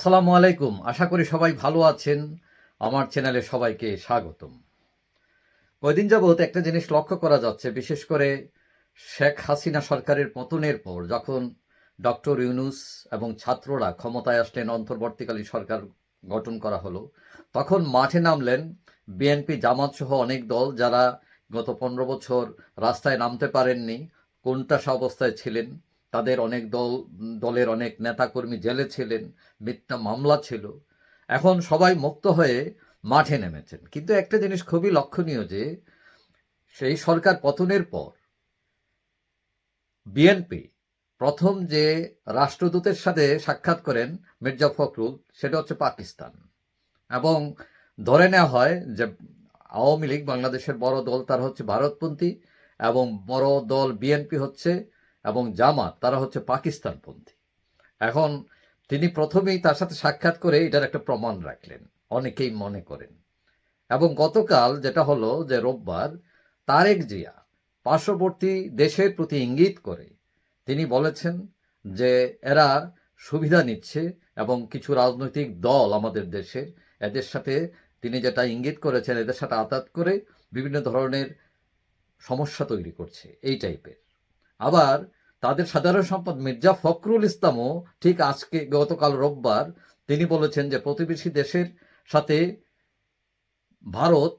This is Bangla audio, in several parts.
আসসালামু আলাইকুম। আশা করি সবাই ভালো আছেন। আমার চ্যানেলে সবাইকে স্বাগতম। কয়দিন যাবৎ একটা জিনিস লক্ষ্য করা যাচ্ছে, বিশেষ করে শেখ হাসিনা সরকারের পতনের পর, যখন ডক্টর ইউনুস এবং ছাত্ররা ক্ষমতায় আসলেন, অন্তর্বর্তীকালীন সরকার গঠন করা হলো, তখন মাঠে নামলেন বিএনপি জামাত সহ অনেক দল যারা গত পনেরো বছর রাস্তায় নামতে পারেননি কোনটাসা অবস্থায় ছিলেন তাদের অনেক দল, দলের অনেক নেতাকর্মী জেলে ছিলেন, মিথ্যা মামলা ছিল। এখন সবাই মুক্ত হয়ে মাঠে নেমেছেন। কিন্তু একটা জিনিস খুবই লক্ষণীয় যে, সেই সরকার পতনের পর বিএনপি প্রথম যে রাষ্ট্রদূতের সাথে সাক্ষাৎ করেন মির্জা ফখরুল, সেটা হচ্ছে পাকিস্তান। এবং ধরে নেওয়া হয় যে, আওয়ামী লীগ বাংলাদেশের বড় দল তার হচ্ছে ভারতপন্থী এবং বড় দল বিএনপি হচ্ছে এবং জামাত, তারা হচ্ছে পাকিস্তানপন্থী। এখন তিনি প্রথমেই তার সাথে সাক্ষাৎ করে এটার একটা প্রমাণ রাখলেন, অনেকেই মনে করেন। এবং গতকাল যেটা হলো যে রোববার, তারেক জিয়া পার্শ্ববর্তী দেশের প্রতি ইঙ্গিত করে তিনি বলেছেন যে এরা সুবিধা নিচ্ছে এবং কিছু রাজনৈতিক দল আমাদের দেশের এদের সাথে তিনি যেটা ইঙ্গিত করেছেন, এদের সাথে আতাত করে বিভিন্ন ধরনের সমস্যা তৈরি করছে, এই টাইপের আবার তাদের সাধারণ সম্পদ মির্জা ফখরুল ইসলামও ঠিক আজকে, গতকাল রোববার তিনি বলেছেন যে প্রতিবেশী দেশের সাথে ভারত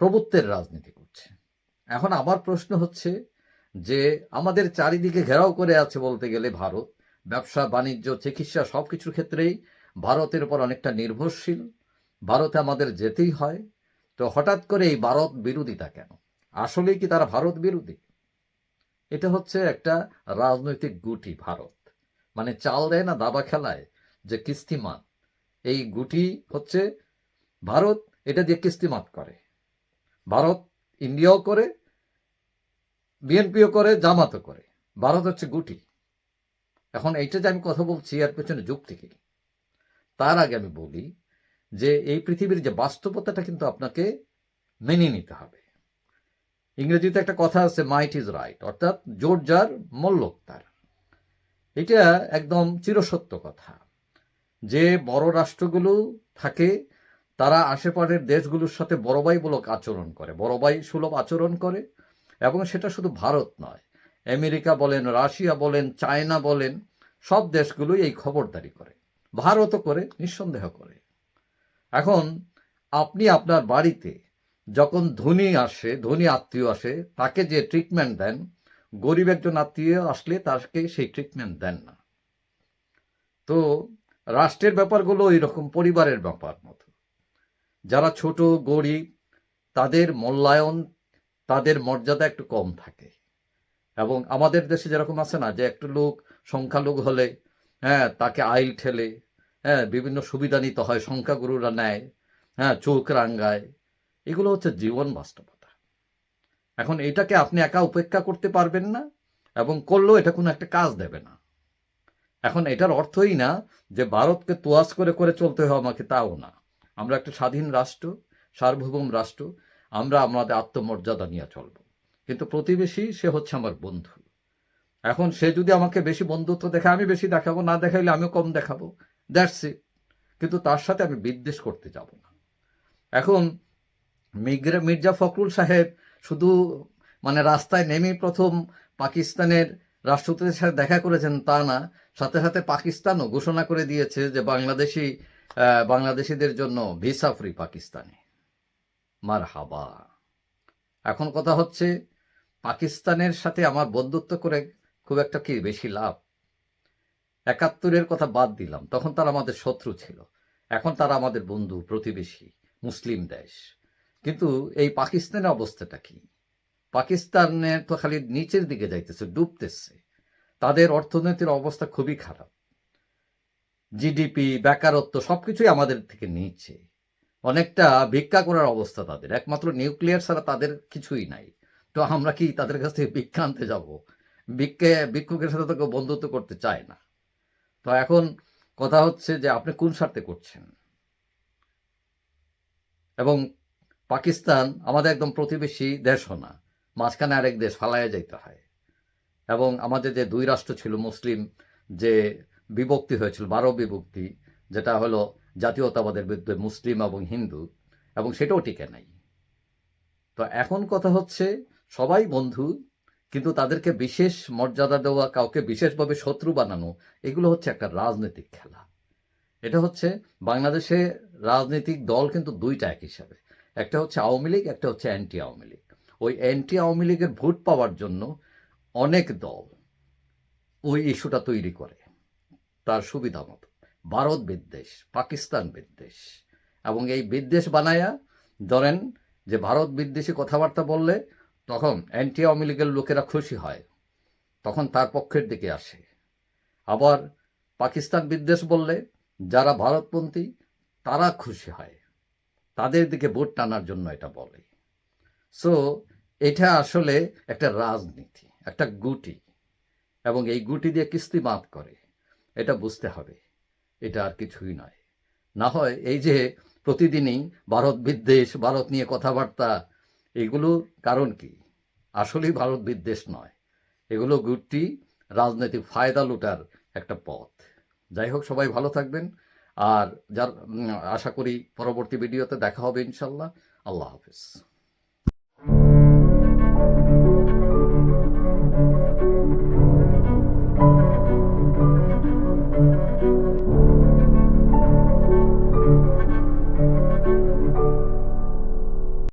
প্রভুত্বের রাজনীতি করছে। এখন আমার প্রশ্ন হচ্ছে যে আমাদের চারিদিকে ঘেরাও করে আছে বলতে গেলে ভারত, ব্যবসা, বাণিজ্য, চিকিৎসা সব কিছুর ক্ষেত্রেই ভারতের উপর অনেকটা নির্ভরশীল। ভারতে আমাদের যেতেই হয়। তো হঠাৎ করে এই ভারত বিরোধিতা কেন? আসলেই কি তারা ভারত বিরোধী? এটা হচ্ছে একটা রাজনৈতিক গুটি ভারত। মানে চাল দেয় না, দাবা খেলায় যে কিস্তিমাত এই গুটি হচ্ছে ভারত এটা দিয়ে কিস্তিমাত করে। ভারত ইন্ডিয়াও করে, বিএনপিও করে, জামাতও করে। ভারত হচ্ছে গুটি। এখন এইটা যে আমি কথা বলছি, এর পেছনে যুক্তি কি? তার আগে আমি বলি যে এই পৃথিবীর যে বাস্তবতাটা কিন্তু আপনাকে মেনে নিতে হবে। ইংরেজিতে একটা কথা আছে মাইট ইজ রাইট অর্থাৎ জোর যার মল্লক তার এটা একদম চিরসত্য কথা। যে বড় রাষ্ট্রগুলো থাকে, তারা আশেপাশের দেশগুলোর সাথে বড় ভাইমূলক আচরণ করে বড় ভাই সুলভ আচরণ করে, এবং সেটা শুধু ভারত নয়। আমেরিকা বলেন, রাশিয়া বলেন, চায়না বলেন, সব দেশগুলোই এই খবরদারি করে। ভারতও করে, নিঃসন্দেহ করে। এখন আপনি আপনার বাড়িতে যখন ধনী আসে, ধনী আত্মীয় আসে, তাকে যে ট্রিটমেন্ট দেন, গরিব একজন আত্মীয় আসলে তাকে সেই ট্রিটমেন্ট দেন না। তো রাষ্ট্রের ব্যাপারগুলো এরকম, পরিবারের ব্যাপার মতো। যারা ছোট, গরিব, তাদের মূল্যায়ন, তাদের মর্যাদা একটু কম থাকে। এবং আমাদের দেশে যেরকম আছে না, যে একটু লোক, সংখ্যালঘু হলে হ্যাঁ তাকে আইল ঠেলে হ্যাঁ বিভিন্ন সুবিধা নিতে হয়, সংখ্যাগুরুরা নেয় হ্যাঁ চোখ রাঙ্গায় এগুলো হচ্ছে জীবন বাস্তবতা। এখন এটাকে আপনি একা উপেক্ষা করতে পারবেন না এবং করলেও এটা কোনো একটা কাজ দেবে না। এখন এটার অর্থই না যে ভারতকে তোয়াজ করে করে চলতে হবে আমাকে তাও না। আমরা একটা স্বাধীন রাষ্ট্র, সার্বভৌম রাষ্ট্র, আমরা আমাদের আত্মমর্যাদা নিয়ে চলব। কিন্তু প্রতিবেশী, সে হচ্ছে আমার বন্ধু। এখন সে যদি আমাকে বেশি বন্ধুত্ব দেখায়, আমি বেশি দেখাবো, না দেখাইলে আমিও কম দেখাবো। দ্যাটস ইট কিন্তু তার সাথে আমি বিদ্বেষ করতে যাব না। এখন মির্জা ফখরুল সাহেব শুধু মানে রাস্তায় নেমেই প্রথম পাকিস্তানের রাষ্ট্রপতির সাথে দেখা করেছেন তা না, সাথে সাথে পাকিস্তানও ঘোষণা করে দিয়েছে যে বাংলাদেশি বাংলাদেশিদের জন্য ভিসা ফ্রি পাকিস্তানে। মার হাবা এখন কথা হচ্ছে পাকিস্তানের সাথে আমার বন্ধুত্ব করে খুব একটা কি বেশি লাভ? একাত্তরের কথা বাদ দিলাম, তখন তারা আমাদের শত্রু ছিল। এখন তারা আমাদের বন্ধু, প্রতিবেশী, মুসলিম দেশ। কিন্তু এই পাকিস্তানের অবস্থাটা কি? পাকিস্তানের তো খালি নিচের দিকে যাইতেছে, ডুবতেছে। তাদের অর্থনীতির অবস্থা খুবই খারাপ। জিডিপি বেকারত্ব সবকিছুই আমাদের থেকে নিচে। অনেকটা ভিক্ষা করার অবস্থা তাদের। একমাত্র নিউক্লিয়ার ছাড়া তাদের কিছুই নাই। তো আমরা কি তাদের কাছ থেকে ভিক্ষা আনতে যাব? ভিক্ষে, ভিক্ষুকের সাথে তো কেউ বন্ধুত্ব করতে চায় না। তো এখন কথা হচ্ছে যে আপনি কোন স্বার্থে করছেন? এবং পাকিস্তান আমাদের একদম প্রতিবেশী দেশও না। মাঝখানে আরেক দেশ, ফালাইয়া যাইতে হয়। এবং আমাদের যে দুই রাষ্ট্র ছিল মুসলিম, যে বিভক্তি হয়েছিল, বারো বিভক্তি, যেটা হলো জাতীয়তাবাদের বিরুদ্ধে মুসলিম এবং হিন্দু, এবং সেটাও টিকে নাই। তো এখন কথা হচ্ছে, সবাই বন্ধু, কিন্তু তাদেরকে বিশেষ মর্যাদা দেওয়া, কাউকে বিশেষভাবে শত্রু বানানো, এগুলো হচ্ছে একটা রাজনৈতিক খেলা। এটা হচ্ছে বাংলাদেশে রাজনৈতিক দল কিন্তু দুইটা এক হিসাবে। একটা হচ্ছে আওয়ামী লীগ, একটা হচ্ছে অ্যান্টি আওয়ামী লীগ। ওই অ্যান্টি আওয়ামী লীগের ভোট পাওয়ার জন্য অনেক দল ওই ইস্যুটা তৈরি করে। তার সুবিধা মতো। ভারত বিদ্বেষ, পাকিস্তান বিদ্বেষ। এবং এই বিদ্বেষ বানায়া ধরেন যে ভারত বিদ্বেষী কথাবার্তা বললে তখন অ্যান্টি আওয়ামী লীগের লোকেরা খুশি হয়। তখন তার পক্ষের দিকে আসে। আবার পাকিস্তান বিদ্বেষ বললে যারা ভারতপন্থী, তারা খুশি হয়। তাদের দিকে ভোট টানার জন্য এটা বলে। সো এটা আসলে একটা রাজনীতি, একটা গুটি, এবং এই গুটি দিয়ে কিস্তি মাপ করে। এটা বুঝতে হবে, এটা আর কিছুই নয়। না হয় এই যে প্রতিদিনই ভারত বিদ্বেষ, ভারত নিয়ে কথাবার্তা, এগুলো কারণ কি? আসলেই ভারত বিদ্বেষ নয়। এগুলো গুটি রাজনৈতিক ফায়দা লুটার একটা পথ। যাই হোক, সবাই ভালো থাকবেন। আর যার আশা করি পরবর্তী ভিডিওতে দেখা হবে ইনশাল্লাহ। আল্লাহ হাফিজ।